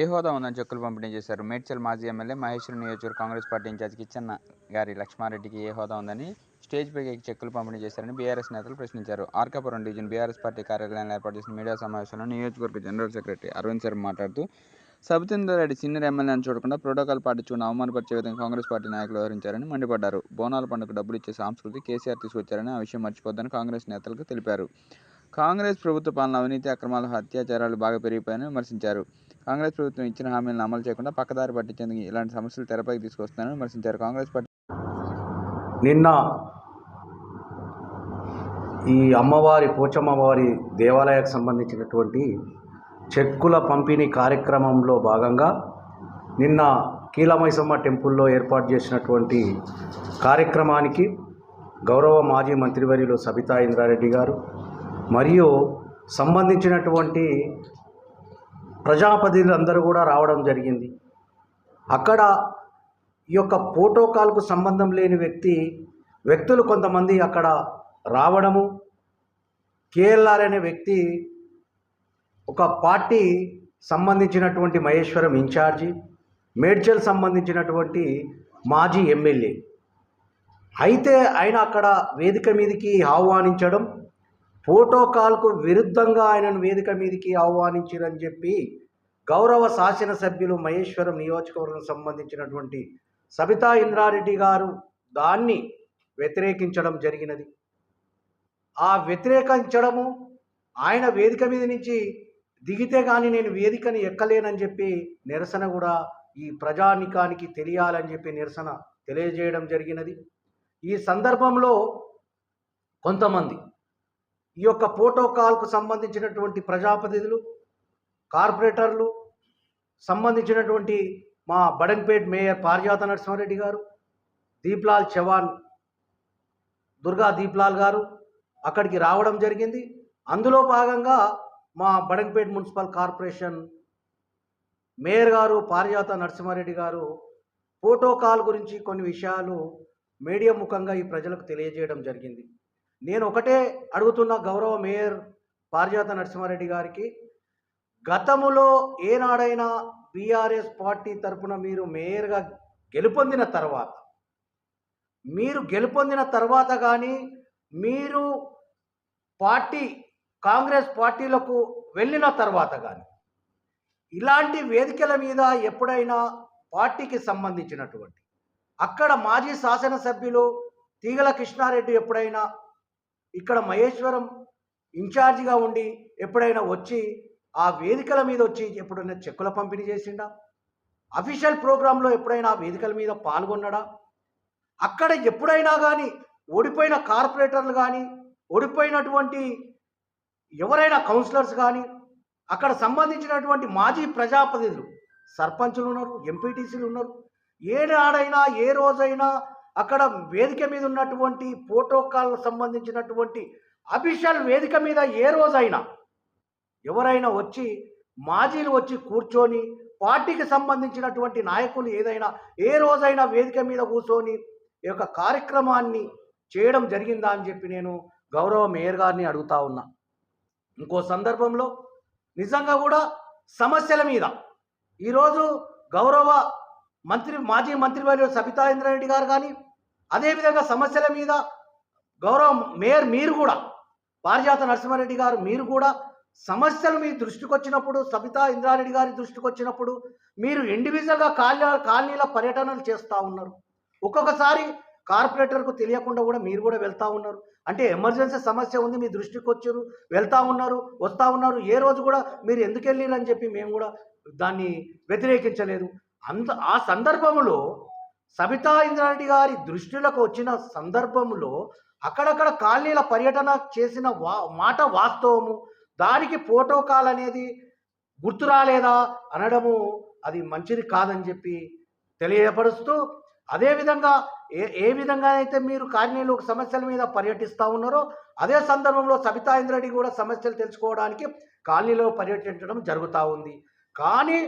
ఏ హోదా ఉందని చెక్కులు పంపిణీ చేశారు? మేడ్చల్ మాజీ ఎమ్మెల్యే మహేశ్వరం నియోజకవర్గ కాంగ్రెస్ పార్టీ ఇన్ఛార్జ్ కిచ్చన్న గారి లక్ష్మారెడ్డికి ఏ హోదా ఉందని స్టేజ్ పైకి చెక్కులు పంపిణీ చేశారని బీఆర్ఎస్ నేతలు ప్రశ్నించారు. ఆర్కాపురం డివిజన్ బీఆర్ఎస్ పార్టీ కార్యాలయంలో ఏర్పాటు చేసిన మీడియా సమావేశంలో నియోజకవర్గ జనరల్ సెక్రటరీ అరవింద్ శర్మ మాట్లాడుతూ సబితేందర్ రెడ్డి సీనియర్ ఎమ్మెల్యేని చూడకుండా ప్రోటోకాల్ పాటించుకుని అవమానపరిచే విధంగా కాంగ్రెస్ పార్టీ నాయకులు వ్యవహరించారని మండిపడ్డారు. బోనాల పండుగ డబ్బులు ఇచ్చే సంస్కృతి కేసీఆర్ తీసుకొచ్చారని ఆ విషయం మర్చిపోద్దని కాంగ్రెస్ నేతలకు తెలిపారు. కాంగ్రెస్ ప్రభుత్వ పాలన అవినీతి అక్రమాలు అత్యాచారాలు బాగా పెరిగిపోయాయని విమర్శించారు. కాంగ్రెస్ ప్రభుత్వం ఇచ్చిన హామీలను అమలు చేయకుండా పక్కదారి పట్టించేందుకు ఇలాంటి సమస్యలు తెరపైకి తీసుకొస్తున్నారని విమర్శించారు. కాంగ్రెస్ పార్టీ నిన్న ఈ అమ్మవారి పోచమ్మవారి దేవాలయానికి సంబంధించినటువంటి చెక్కుల పంపిణీ కార్యక్రమంలో భాగంగా నిన్న కీలమైసమ్మ టెంపుల్లో ఏర్పాటు చేసినటువంటి కార్యక్రమానికి గౌరవ మాజీ మంత్రివర్యులు సబితా ఇంద్రారెడ్డి గారు మరియు సంబంధించినటువంటి ప్రజాప్రతినిధులందరూ కూడా రావడం జరిగింది. అక్కడ ఈ యొక్క ప్రోటోకాల్కు సంబంధం లేని వ్యక్తి వ్యక్తులు కొంతమంది అక్కడ రావడము కేఎల్ఆర్ అనే వ్యక్తి ఒక పార్టీ సంబంధించినటువంటి మహేశ్వరం ఇన్ఛార్జి మేడ్చల్ సంబంధించినటువంటి మాజీ ఎమ్మెల్యే. అయితే ఆయన అక్కడ వేదిక మీదకి ఆహ్వానించడం ప్రోటోకాల్కు విరుద్ధంగా ఆయనను వేదిక మీదకి ఆహ్వానించారని చెప్పి గౌరవ శాసనసభ్యులు మహేశ్వరం నియోజకవర్గం సంబంధించినటువంటి సబితా ఇంద్రారెడ్డి గారు దాన్ని వ్యతిరేకించడం జరిగినది. ఆ వ్యతిరేకించడము ఆయన వేదిక మీద నుంచి దిగితే కానీ నేను వేదికని ఎక్కలేనని చెప్పి నిరసన కూడా ఈ ప్రజానికానికి తెలియాలని చెప్పి నిరసన తెలియజేయడం జరిగినది. ఈ సందర్భంలో కొంతమంది ఈ యొక్క ప్రోటోకాల్కు సంబంధించినటువంటి ప్రజాప్రతినిధులు కార్పొరేటర్లు సంబంధించినటువంటి మా బడన్పేట్ మేయర్ పారిజాత నరసింహారెడ్డి గారు దీప్లాల్ చవాన్ దుర్గా దీప్లాల్ గారు అక్కడికి రావడం జరిగింది. అందులో భాగంగా మా బడంపేట్ మున్సిపల్ కార్పొరేషన్ మేయర్ గారు పారిజాత నరసింహారెడ్డి గారు ప్రోటోకాల్ గురించి కొన్ని విషయాలు మీడియా ముఖంగా ఈ ప్రజలకు తెలియజేయడం జరిగింది. నేను ఒకటే అడుగుతున్న గౌరవ మేయర్ పారిజాత నరసింహారెడ్డి గారికి గతములో ఏనాడైనా బీఆర్ఎస్ పార్టీ తరపున మీరు మేయర్గా గెలుపొందిన తర్వాత మీరు గెలుపొందిన తర్వాత కానీ మీరు పార్టీ కాంగ్రెస్ పార్టీలకు వెళ్ళిన తర్వాత కానీ ఇలాంటి వేదికల మీద ఎప్పుడైనా పార్టీకి సంబంధించినటువంటి అక్కడ మాజీ శాసనసభ్యులు తీగల కృష్ణారెడ్డి ఎప్పుడైనా ఇక్కడ మహేశ్వరం ఇన్ఛార్జిగా ఉండి ఎప్పుడైనా వచ్చి ఆ వేదికల మీద వచ్చి ఎప్పుడైనా చెక్కుల పంపిణీ చేసిండా? అఫీషియల్ ప్రోగ్రాంలో ఎప్పుడైనా ఆ వేదికల మీద పాల్గొన్నాడా? అక్కడ ఎప్పుడైనా కానీ ఓడిపోయిన కార్పొరేటర్లు కానీ ఓడిపోయినటువంటి ఎవరైనా కౌన్సిలర్స్ కానీ అక్కడ సంబంధించినటువంటి మాజీ ప్రజాప్రతినిధులు సర్పంచులు ఉన్నారు ఎంపీటీసీలు ఉన్నారు. ఏనాడైనా ఏ రోజైనా అక్కడ వేదిక మీద ఉన్నటువంటి ప్రోటోకాల్ సంబంధించినటువంటి అఫీషియల్ వేదిక మీద ఏ రోజైనా ఎవరైనా వచ్చి మాజీలు వచ్చి కూర్చొని పార్టీకి సంబంధించినటువంటి నాయకులు ఏదైనా ఏ రోజైనా వేదిక మీద కూర్చొని ఈ యొక్క కార్యక్రమాన్ని చేయడం జరిగిందా అని చెప్పి నేను గౌరవ మేయర్ గారిని అడుగుతా ఉన్నా. ఇంకో సందర్భంలో నిజంగా కూడా సమస్యల మీద ఈరోజు గౌరవ మంత్రి మాజీ మంత్రివర్యులు సబితా ఇంద్రారెడ్డి గారు కానీ అదేవిధంగా సమస్యల మీద గౌరవ మేయర్ మీరు కూడా పారిజాత నరసింహారెడ్డి గారు మీరు కూడా సమస్యలు మీ దృష్టికి వచ్చినప్పుడు సబితా ఇంద్రారెడ్డి గారి దృష్టికి వచ్చినప్పుడు మీరు ఇండివిజువల్గా కాలనీ కాలనీల పర్యటనలు చేస్తూ ఉన్నారు. ఒక్కొక్కసారి కార్పొరేటర్కు తెలియకుండా కూడా మీరు కూడా వెళ్తూ ఉన్నారు. అంటే ఎమర్జెన్సీ సమస్య ఉంది మీ దృష్టికి వచ్చారు వెళ్తూ ఉన్నారు వస్తూ ఉన్నారు ఏ రోజు కూడా మీరు ఎందుకు వెళ్ళిరు చెప్పి మేము కూడా దాన్ని వ్యతిరేకించలేదు. అంత ఆ సందర్భంలో సబితా ఇంద్రారెడ్డి గారి దృష్టిలోకి వచ్చిన సందర్భంలో అక్కడక్కడ కాలనీల పర్యటన చేసిన వా మాట వాస్తవము. దానికి ప్రోటోకాల్ అనేది గుర్తు రాలేదా అనడము అది మంచిది కాదని చెప్పి తెలియపరుస్తూ అదేవిధంగా ఏ ఏ విధంగా అయితే మీరు కాలనీలో సమస్యల మీద పర్యటిస్తూ ఉన్నారో అదే సందర్భంలో సబితా ఇంద్రెడ్డి కూడా సమస్యలు తెలుసుకోవడానికి కాలనీలో పర్యటించడం జరుగుతూ ఉంది. కానీ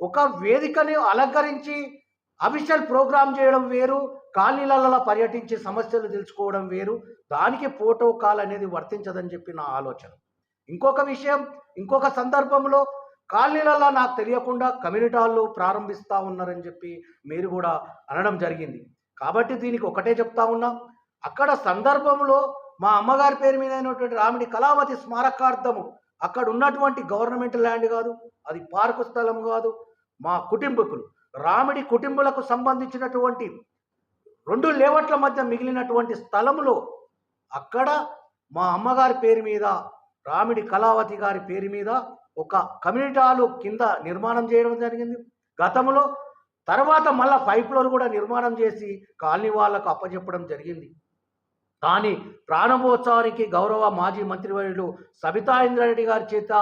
ఒక వేదికని అలంకరించి అఫీషియల్ ప్రోగ్రామ్ చేయడం వేరు కాలనీలలో పర్యటించి సమస్యలు తెలుసుకోవడం వేరు. దానికి ప్రోటోకాల్ అనేది వర్తించదని చెప్పి నా ఆలోచన. ఇంకొక విషయం ఇంకొక సందర్భంలో కాలనీలలో నాకు తెలియకుండా కమ్యూనిటీ హాళ్ళు ప్రారంభిస్తూ ఉన్నారని చెప్పి మీరు కూడా అనడం జరిగింది. కాబట్టి దీనికి ఒకటే చెప్తా ఉన్నా అక్కడ సందర్భంలో మా అమ్మగారి పేరు మీద అయినటువంటి రామిడి కళావతి స్మారకార్థము అక్కడ ఉన్నటువంటి గవర్నమెంట్ ల్యాండ్ కాదు అది పార్కు స్థలం కాదు మా కుటుంబకులు. రామిడి కుటుంబాలకు సంబంధించినటువంటి రెండు లేవట్ల మధ్య మిగిలినటువంటి స్థలంలో అక్కడ మా అమ్మగారి పేరు మీద రామిడి కళావతి గారి పేరు మీద ఒక కమ్యూనిటీ హాలు కింద నిర్మాణం చేయడం జరిగింది. గతంలో తర్వాత మళ్ళా ఫైవ్ ఫ్లోర్ కూడా నిర్మాణం చేసి కాలనీ వాళ్ళకు అప్పచెప్పడం జరిగింది. కానీ ప్రారంభోత్సవానికి గౌరవ మాజీ మంత్రివర్యులు సబితా ఇంద్రారెడ్డి గారి చేత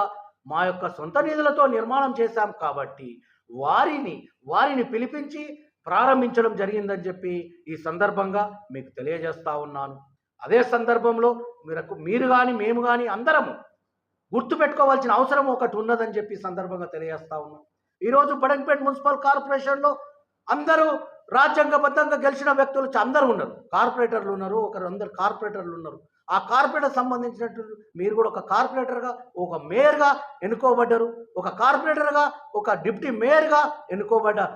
మా యొక్క సొంత నిధులతో నిర్మాణం చేశాం కాబట్టి వారిని వారిని పిలిపించి ప్రారంభించడం జరిగిందని చెప్పి ఈ సందర్భంగా మీకు తెలియజేస్తా ఉన్నాను. అదే సందర్భంలో మీరు మీరు కానీ మేము కానీ అందరము గుర్తుపెట్టుకోవాల్సిన అవసరం ఒకటి ఉన్నదని చెప్పి సందర్భంగా తెలియజేస్తా ఉన్నాం ఈరోజు బడంపేట మున్సిపల్ కార్పొరేషన్లో అందరూ రాజ్యాంగబద్ధంగా గెలిచిన వ్యక్తులు అందరూ ఉన్నారు. కార్పొరేటర్లు ఉన్నారు ఒకరు అందరు కార్పొరేటర్లు ఉన్నారు. ఆ కార్పొరేటర్ సంబంధించినట్టు మీరు కూడా ఒక కార్పొరేటర్గా ఒక మేయర్గా ఎన్నుకోబడ్డారు. ఒక కార్పొరేటర్గా ఒక డిప్యూటీ మేయర్గా ఎన్నుకోబడ్డారు.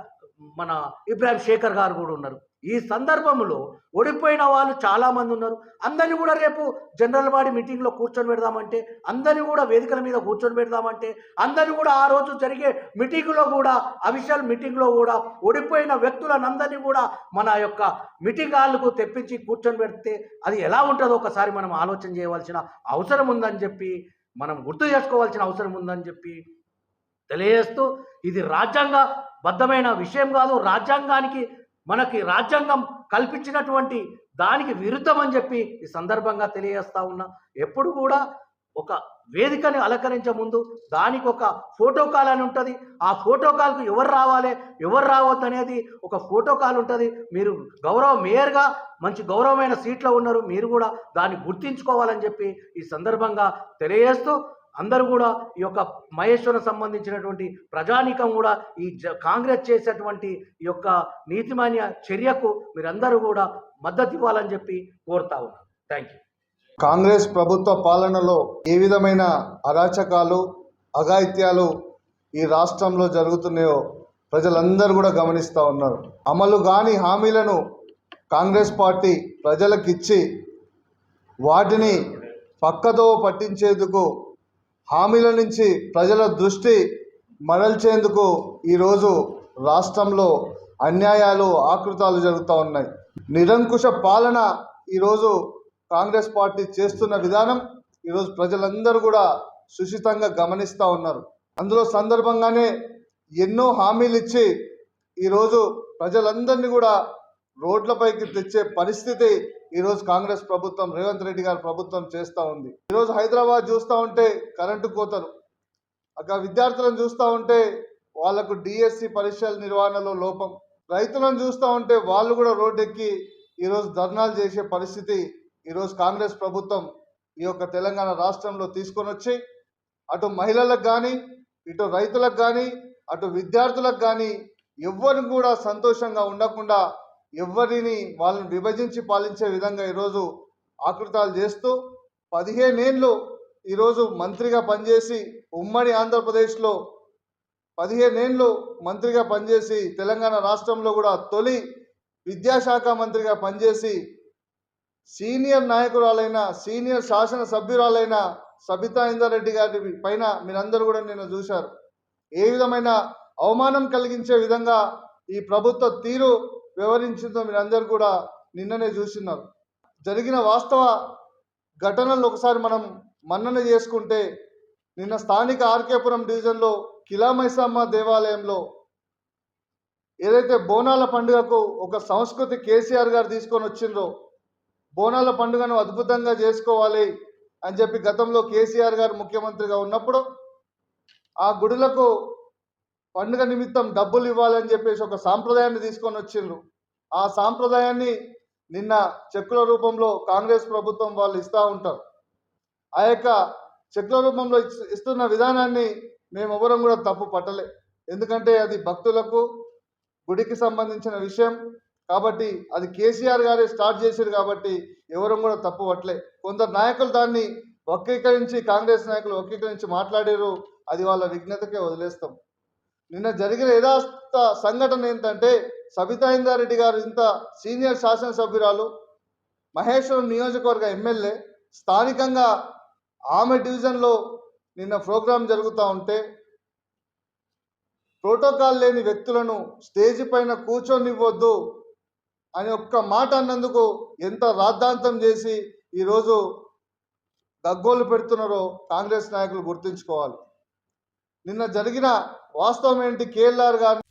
మన ఇబ్రాహిం శేఖర్ గారు కూడా ఉన్నారు. ఈ సందర్భంలో ఓడిపోయిన వాళ్ళు చాలామంది ఉన్నారు. అందరినీ కూడా రేపు జనరల్ బాడీ మీటింగ్లో కూర్చొని పెడదామంటే అందరినీ కూడా వేదికల మీద కూర్చొని పెడదామంటే అందరినీ కూడా ఆ రోజు జరిగే మీటింగ్లో కూడా అఫీషియల్ మీటింగ్లో కూడా ఓడిపోయిన వ్యక్తులనందరినీ కూడా మన యొక్క మీటింగ్ హాల్కు తెప్పించి కూర్చొని పెడితే అది ఎలా ఉంటుందో ఒకసారి మనం ఆలోచన చేయవలసిన అవసరం ఉందని చెప్పి మనం గుర్తు చేసుకోవాల్సిన అవసరం ఉందని చెప్పి తెలియజేస్తూ ఇది రాజ్యాంగ బద్ధమైన విషయం కాదు. రాజ్యాంగానికి మనకి రాజ్యాంగం కల్పించినటువంటి దానికి విరుద్ధం అని చెప్పి ఈ సందర్భంగా తెలియజేస్తా ఉన్నా. ఎప్పుడు కూడా ఒక వేదికని అలంకరించే ముందు దానికి ఒక ఫోటో కాల్ అని ఉంటుంది. ఆ ఫోటో కాల్కు ఎవరు రావాలి ఎవరు రావద్దు అనేది ఒక ఫోటో కాల్ ఉంటుంది. మీరు గౌరవ మేయర్గా మంచి గౌరవమైన సీట్లో ఉన్నారు. మీరు కూడా దాన్ని గుర్తించుకోవాలని చెప్పి ఈ సందర్భంగా తెలియజేస్తూ అందరూ కూడా ఈ యొక్క మహేశ్వరం సంబంధించినటువంటి ప్రజానీకం కూడా ఈ జ కాంగ్రెస్ చేసేటువంటి ఈ యొక్క నీతిమాన్య చర్యకు మీరందరూ కూడా మద్దతు ఇవ్వాలని చెప్పి కోరుతా ఉన్నాను థ్యాంక్ యూ కాంగ్రెస్ ప్రభుత్వ పాలనలో ఏ విధమైన అరాచకాలు అఘాయిత్యాలు ఈ రాష్ట్రంలో జరుగుతున్నాయో ప్రజలందరూ కూడా గమనిస్తూ ఉన్నారు. అమలు కాని హామీలను కాంగ్రెస్ పార్టీ ప్రజలకిచ్చి వాటిని పక్కతో పట్టించేందుకు హామీల నుంచి ప్రజల దృష్టి మరల్చేందుకు ఈరోజు రాష్ట్రంలో అన్యాయాలు ఆకృతాలు జరుగుతూ ఉన్నాయి. నిరంకుశ పాలన ఈరోజు కాంగ్రెస్ పార్టీ చేస్తున్న విధానం ఈరోజు ప్రజలందరూ కూడా సుషితంగా గమనిస్తూ ఉన్నారు. అందులో సందర్భంగానే ఎన్నో హామీలు ఇచ్చి ఈరోజు ప్రజలందరినీ కూడా రోడ్లపైకి తెచ్చే పరిస్థితి ఈరోజు కాంగ్రెస్ ప్రభుత్వం రేవంత్ రెడ్డి గారి ప్రభుత్వం చేస్తూ ఉంది. ఈరోజు హైదరాబాద్ చూస్తూ ఉంటే కరెంటు కోతలు. అక్కడ విద్యార్థులను చూస్తూ ఉంటే వాళ్ళకు డిఎస్సి పరీక్షల నిర్వహణలో లోపం. రైతులను చూస్తూ ఉంటే వాళ్ళు కూడా రోడ్డెక్కి ఈరోజు ధర్నాలు చేసే పరిస్థితి ఈరోజు కాంగ్రెస్ ప్రభుత్వం ఈ యొక్క తెలంగాణ రాష్ట్రంలో తీసుకొని వచ్చి అటు మహిళలకు కానీ ఇటు రైతులకు కానీ అటు విద్యార్థులకు కానీ ఎవ్వరు కూడా సంతోషంగా ఉండకుండా ఎవరిని వాళ్ళని విభజించి పాలించే విధంగా ఈరోజు ఆకృతాలు చేస్తూ పదిహేనేళ్ళు ఈరోజు మంత్రిగా పనిచేసి ఉమ్మడి ఆంధ్రప్రదేశ్లో పదిహేనేళ్ళు మంత్రిగా పనిచేసి తెలంగాణ రాష్ట్రంలో కూడా తొలి విద్యాశాఖ మంత్రిగా పనిచేసి సీనియర్ నాయకురాలైన సీనియర్ శాసన సభ్యురాలైన సబితా ఇందారెడ్డి గారి పైన మీరందరూ కూడా నిన్న చూశారు. ఏ విధమైన అవమానం కలిగించే విధంగా ఈ ప్రభుత్వ తీరు వివరించిందో మీరందరూ కూడా నిన్ననే చూస్తున్నారు జరిగిన వాస్తవ ఘటనలు ఒకసారి మనం మన్నన చేసుకుంటే నిన్న స్థానిక ఆర్కేపురం డివిజన్లో కిలామైసమ్మ దేవాలయంలో ఏదైతే బోనాల పండుగకు ఒక సంస్కృతి కేసీఆర్ గారు తీసుకొని వచ్చిండ్రో బోనాల పండుగను అద్భుతంగా చేసుకోవాలి అని చెప్పి గతంలో కేసీఆర్ గారు ముఖ్యమంత్రిగా ఉన్నప్పుడు ఆ గుడులకు పండుగ నిమిత్తం డబ్బులు ఇవ్వాలని చెప్పేసి ఒక సాంప్రదాయాన్ని తీసుకొని వచ్చిండ్రు. ఆ సాంప్రదాయాన్ని నిన్న చెక్కుల రూపంలో కాంగ్రెస్ ప్రభుత్వం వాళ్ళు ఇస్తూ ఉంటారు. ఆ యొక్క చెక్కుల రూపంలో ఇస్తున్న విధానాన్ని మేము ఎవరం కూడా తప్పు పట్టలే. ఎందుకంటే అది భక్తులకు గుడికి సంబంధించిన విషయం. కాబట్టి అది కేసీఆర్ గారే స్టార్ట్ చేశారు కాబట్టి ఎవరం కూడా తప్పు పట్టలే. కొందరు నాయకులు దాన్ని వక్రీకరించి కాంగ్రెస్ నాయకులు వక్రీకరించి మాట్లాడారు అది వాళ్ళ విఘ్నతకే వదిలేస్తాం. నిన్న జరిగిన యథార్థ సంఘటన ఏంటంటే సబితా ఇందారెడ్డి గారు ఇంత సీనియర్ శాసనసభ్యురాలు మహేశ్వరం నియోజకవర్గ ఎమ్మెల్యే స్థానికంగా ఆమె డివిజన్లో నిన్న ప్రోగ్రాం జరుగుతూ ఉంటే ప్రోటోకాల్ లేని వ్యక్తులను స్టేజ్ పైన కూర్చొనివ్వద్దు అని ఒక్క మాట అన్నందుకు ఎంత రాద్ధాంతం చేసి ఈరోజు గగ్గోలు పెడుతున్నారో కాంగ్రెస్ నాయకులు గుర్తుంచుకోవాలి. నిన్న జరిగిన వాస్తవం ఏంటి కేఎల్ఆర్ గారిని